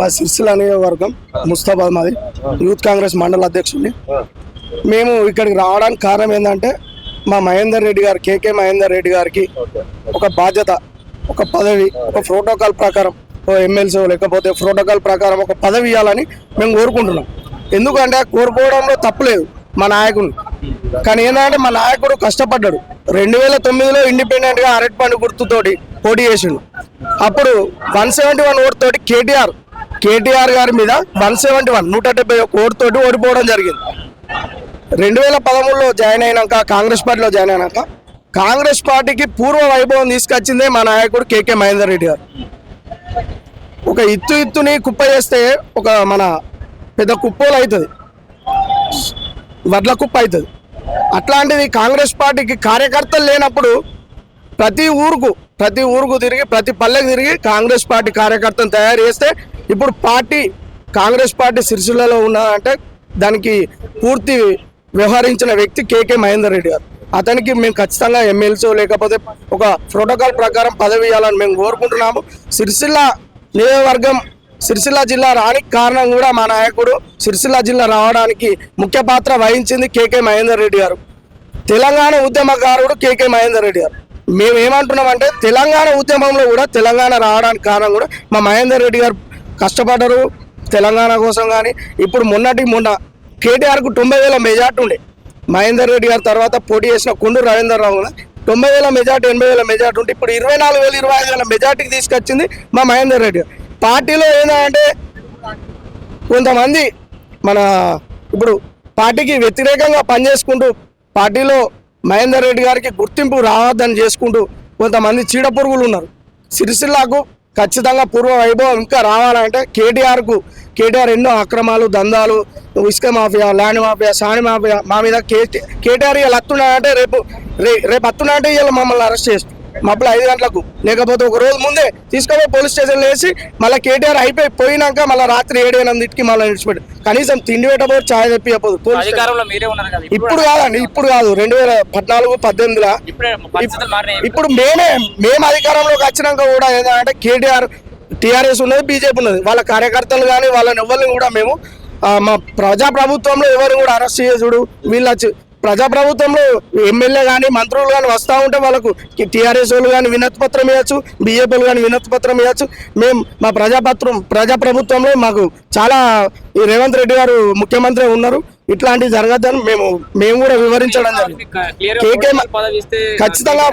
మా సిరిసిల్ల నియోజకవర్గం ముస్తాబాద్ మాది. యూత్ కాంగ్రెస్ మండల అధ్యక్షుడిని. మేము ఇక్కడికి రావడానికి కారణం ఏంటంటే మా మహేందర్ రెడ్డి గారు కేకే మహేందర్ రెడ్డి గారికి ఒక బాధ్యత ఒక పదవి ఒక ప్రోటోకాల్ ప్రకారం ఎమ్మెల్సీ లేకపోతే ప్రోటోకాల్ ప్రకారం ఒక పదవి ఇవ్వాలని మేము కోరుకుంటున్నాం. ఎందుకంటే కోరుకోవడంలో తప్పులేదు మా నాయకుడిని కానీ ఏంటంటే మా నాయకుడు కష్టపడ్డాడు. రెండు వేల తొమ్మిదిలో ఇండిపెండెంట్గా అరటి పండు గుర్తుతోటి పోటీ చేసిండు. అప్పుడు వన్ సెవెంటీ వన్ ఓటుతోటి కేటీఆర్ కేటీఆర్ గారి మీద వన్ సెవెంటీ వన్ నూట డెబ్బై ఒక ఓటుతోటి ఓడిపోవడం జరిగింది. రెండు వేల పదమూడులో జాయిన్ అయినాక కాంగ్రెస్ పార్టీలో జాయిన్ అయినాక కాంగ్రెస్ పార్టీకి పూర్వ వైభవం తీసుకొచ్చిందే మా నాయకుడు కేకే మహేందర్ రెడ్డి గారు. ఒక ఇత్తు ఇత్తుని కుప్ప చేస్తే ఒక మన పెద్ద కుప్పోలు అవుతుంది వడ్ల కుప్ప అవుతుంది అట్లాంటిది కాంగ్రెస్ పార్టీకి కార్యకర్తలు లేనప్పుడు ప్రతి ఊరుకు ప్రతి ఊరుకు తిరిగి ప్రతి పల్లెకు తిరిగి కాంగ్రెస్ పార్టీ కార్యకర్తను తయారు చేస్తే ఇప్పుడు పార్టీ కాంగ్రెస్ పార్టీ సిరిసిల్లలో ఉన్నదంటే దానికి పూర్తి వ్యవహరించిన వ్యక్తి కేకే మహేందర్ రెడ్డి గారు. అతనికి మేము ఖచ్చితంగా ఎమ్మెల్సీ లేకపోతే ఒక ప్రోటోకాల్ ప్రకారం పదవి ఇవ్వాలని మేము కోరుకుంటున్నాము. సిరిసిల్ల నియోజకవర్గం సిరిసిల్ల జిల్లా రానికి కారణం కూడా మా నాయకుడు సిరిసిల్ల జిల్లా రావడానికి ముఖ్య పాత్ర వహించింది కేకే మహేందర్ రెడ్డి గారు. తెలంగాణ ఉద్యమకారుడు కేకే మహేందర్ రెడ్డి గారు. మేము ఏమంటున్నామంటే తెలంగాణ ఉద్యమంలో కూడా తెలంగాణ రావడానికి కారణం కూడా మా మహేందర్ రెడ్డి గారు కష్టపడ్డారు తెలంగాణ కోసం కానీ. ఇప్పుడు మొన్నటి మొన్న కేటీఆర్కు తొంభై వేల మెజార్టీ ఉండే. మహేందర్ రెడ్డి గారి తర్వాత పోటీ చేసిన కొండు రవీందర్ రావు కూడా తొంభై వేల మెజార్టీ ఎనభై వేల మెజార్టీ ఉంటే ఇప్పుడు ఇరవై నాలుగు వేల ఇరవై ఐదు వేల మెజార్టీకి తీసుకొచ్చింది మా మహేందర్ రెడ్డి గారు. పార్టీలో ఏంటంటే కొంతమంది మన ఇప్పుడు పార్టీకి వ్యతిరేకంగా పనిచేసుకుంటూ పార్టీలో మహేందర్ రెడ్డి గారికి గుర్తింపు రావద్దని చేసుకుంటూ కొంతమంది చీడ పురుగులు ఉన్నారు. సిరిసిల్లాకు ఖచ్చితంగా పూర్వ వైభవం ఇంకా రావాలంటే కేటీఆర్కు కేటీఆర్ ఎన్నో అక్రమాలు దందాలు ఇసుక మాఫియా ల్యాండ్ మాఫియా సాని మాఫియా మా మీద కేటీ కేటీఆర్ ఇలా అత్తున్నాడంటే రేపు రే- రేపు అత్తున్నాడంటే ఇలా మమ్మల్ని అరెస్ట్ చేస్తారు మబ్బులు ఐదు గంటలకు. లేకపోతే ఒక రోజు ముందే తీసుకుపోయి పోలీస్ స్టేషన్లో వేసి మళ్ళీ కేటీఆర్ అయిపోయి పోయినాక మళ్ళీ రాత్రి ఏడు ఎనిమిదింటికి మళ్ళీ నిడిచిపెట్టు కనీసం తిండి పెట్టబోదు ఛాయ్ స్టేషన్. కదా ఇప్పుడు? కాదండి ఇప్పుడు కాదు. రెండు వేల పద్నాలుగు పద్దెనిమిదిలో ఇప్పుడే మేమే మేము అధికారంలోకి వచ్చినాక కూడా ఏంటంటే కేటీఆర్ టీఆర్ఎస్ ఉన్నది బీజేపీ ఉన్నది. వాళ్ళ కార్యకర్తలు కానీ వాళ్ళని ఎవరిని కూడా మేము మా ప్రజా ప్రభుత్వంలో ఎవరిని కూడా అరెస్ట్ చేసుడు వీళ్ళ ప్రజా ప్రభుత్వంలో ఎమ్మెల్యే కానీ మంత్రులు కానీ వస్తూ ఉంటే వాళ్ళకు టీఆర్ఎస్ వాళ్ళు కానీ వినతి పత్రం ఇవ్వచ్చు బీజేపీ కానీ వినతి పత్రం ఇవ్వచ్చు మేము మా ప్రజాపత్రం ప్రజా ప్రభుత్వంలో మాకు చాలా ఈ రేవంత్ రెడ్డి గారు ముఖ్యమంత్రి ఉన్నారు. ఇట్లాంటివి జరగద్దని మేము మేము కూడా వివరించడం కేకే ఖచ్చితంగా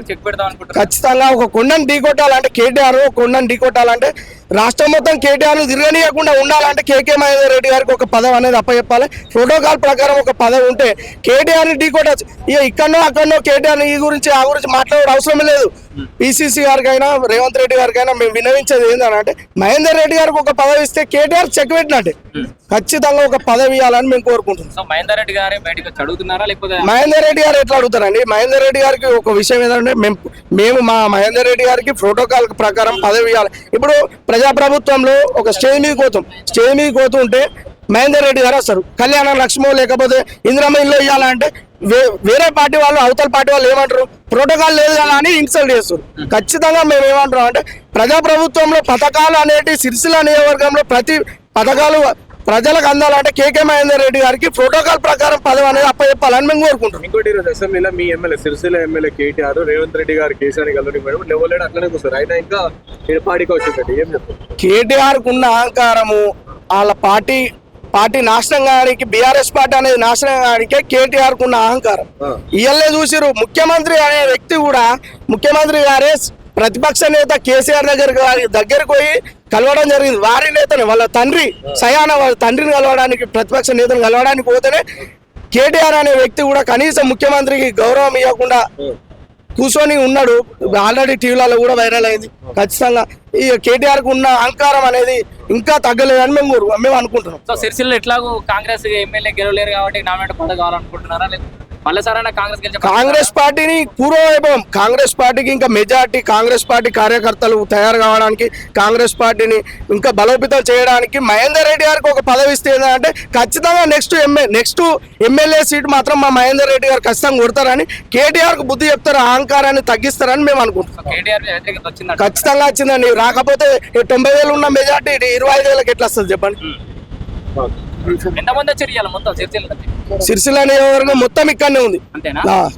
ఖచ్చితంగా ఒక కొండను ఢీకొట్టాలంటే కేటీఆర్ కొండను ఢీకొట్టాలంటే రాష్ట్రం మొత్తం కేటీఆర్ తిరగనీయకుండా ఉండాలంటే కేకే మహేందర్ రెడ్డి గారికి ఒక పదవి అనేది అప్పచెప్పాలి. ప్రోటోకాల్ ప్రకారం ఒక పదవి ఉంటే కేటీఆర్ని ఢీకొట్టచ్చు. ఇక ఇక్కడనో అక్కడనో కేటీఆర్ ఈ గురించి ఆ గురించి మాట్లాడే అవసరం లేదు. పిసిసి గారికైనా రేవంత్ రెడ్డి గారికైనా మేము వినవించేది ఏంటంటే మహేందర్ రెడ్డి గారికి ఒక పదవి ఇస్తే కేటీఆర్ చెక్ పెట్టినట్టే. ఖచ్చితంగా ఒక పదవి ఇవ్వాలని మేము కోరుకుంటున్నాం. మహేందర్ రెడ్డి గారే బయటకు వచ్చి అడుగుతున్నారా లేకపోతే మహేందర్ రెడ్డి గారు ఎట్లా అడుగుతారండి? మహేందర్ రెడ్డి గారికి ఒక విషయం ఏంటంటే మేము మేము మా మహేందర్ రెడ్డి గారికి ప్రోటోకాల్ ప్రకారం పదవి ఇవ్వాలి. ఇప్పుడు ప్రజాప్రభుత్వంలో ఒక స్టేజ్ మీద పోతాం స్టేజ్ మీద పోతుంటే మహేందర్ రెడ్డి గారు వస్తారు. కళ్యాణ లక్ష్మో లేకపోతే ఇందిరమ్మ ఇల్లు ఇవ్వాలంటే వేరే పార్టీ వాళ్ళు అవతల పార్టీ వాళ్ళు ఏమంటారు? ప్రోటోకాల్ లేదు కదా అని ఇన్సల్ట్ చేస్తారు ఖచ్చితంగా మేము ఏమంటున్నాం అంటే ప్రజాప్రభుత్వంలో పథకాలు అనేటి సిరిసిల్ల నియోజకవర్గంలో ప్రతి పథకాలు ప్రజలకు అందాలంటే కేకే మహేందర్ రెడ్డి గారికి ప్రోటోకాల్ ప్రకారం పదవి అనేది అప్పచెప్పాలని మేము కోరుకుంటున్నాం. ఇంకోటి ఈరోజు అసెంబ్లీలో మీ ఎమ్మెల్యే సిరిసిల్ల ఎమ్మెల్యే కేటీఆర్ రేవంత్ రెడ్డి గారు కేసీఆర్ గల్లని మేడం లేవలేడు అట్లనే కూర్చోరు. ఆయన ఇంకా పార్టీకి వచ్చిందండి ఏం చెప్తారు? కేటీఆర్ ఉన్న అహంకారము వాళ్ళ పార్టీ పార్టీ నాశనం కావడానికి బీఆర్ఎస్ పార్టీ అనేది నాశనం కావడానికే కేటీఆర్ ఉన్న అహంకారం. ఆ. ఇయల్లే చూసిరు ముఖ్యమంత్రి అనే వ్యక్తి కూడా ముఖ్యమంత్రి గారే ప్రతిపక్ష నేత కేసీఆర్ దగ్గర దగ్గరికి పోయి కలవడం జరిగింది. వారి నేతని వాళ్ళ తండ్రి సయాన వాళ్ళ తండ్రిని కలవడానికి ప్రతిపక్ష నేతను కలవడానికి పోతేనే కేటీఆర్ అనే వ్యక్తి కూడా కనీసం ముఖ్యమంత్రికి గౌరవం ఇవ్వకుండా కూర్చొని ఉన్నాడు. ఆల్రెడీ టీవీలలో కూడా వైరల్ అయింది. ఖచ్చితంగా ఈ కేటీఆర్కు ఉన్న అహంకారం అనేది ఇంకా తగ్గలేదని మేము మేము అనుకుంటున్నాం. సో సిరిసిల్ల ఎట్లాగో కాంగ్రెస్ ఎమ్మెల్యే గెలవలేరు కాబట్టి నామినేట్ పదవి కావాలనుకుంటున్నారా లేదు కాంగ్రెస్ పార్టీని పూర్వవైభవం. కాంగ్రెస్ పార్టీకి ఇంకా మెజార్టీ కాంగ్రెస్ పార్టీ కార్యకర్తలు తయారు కావడానికి కాంగ్రెస్ పార్టీని ఇంకా బలోపేతం చేయడానికి మహేందర్ రెడ్డి గారికి ఒక పదవి ఇస్తే ఏంటంటే ఖచ్చితంగా next MA next MLA seat మాత్రం మా మహేందర్ రెడ్డి గారు ఖచ్చితంగా కొడతారని కేటీఆర్కు బుద్ధి చెప్తారు అహంకారాన్ని తగ్గిస్తారని మేము అనుకుంటున్నాం. ఖచ్చితంగా వచ్చిందండి. రాకపోతే తొంభై వేలు ఉన్న మెజార్టీ ఇరవై ఐదు వేలకు ఎట్లా వస్తుంది చెప్పండి? ఎంతమంది వచ్చారు ఇవాళ మొత్తం చర్చలు సిరిసిల్ల నియోజకవర్గం మొత్తం ఇక్కడనే ఉంది. అంతేనా?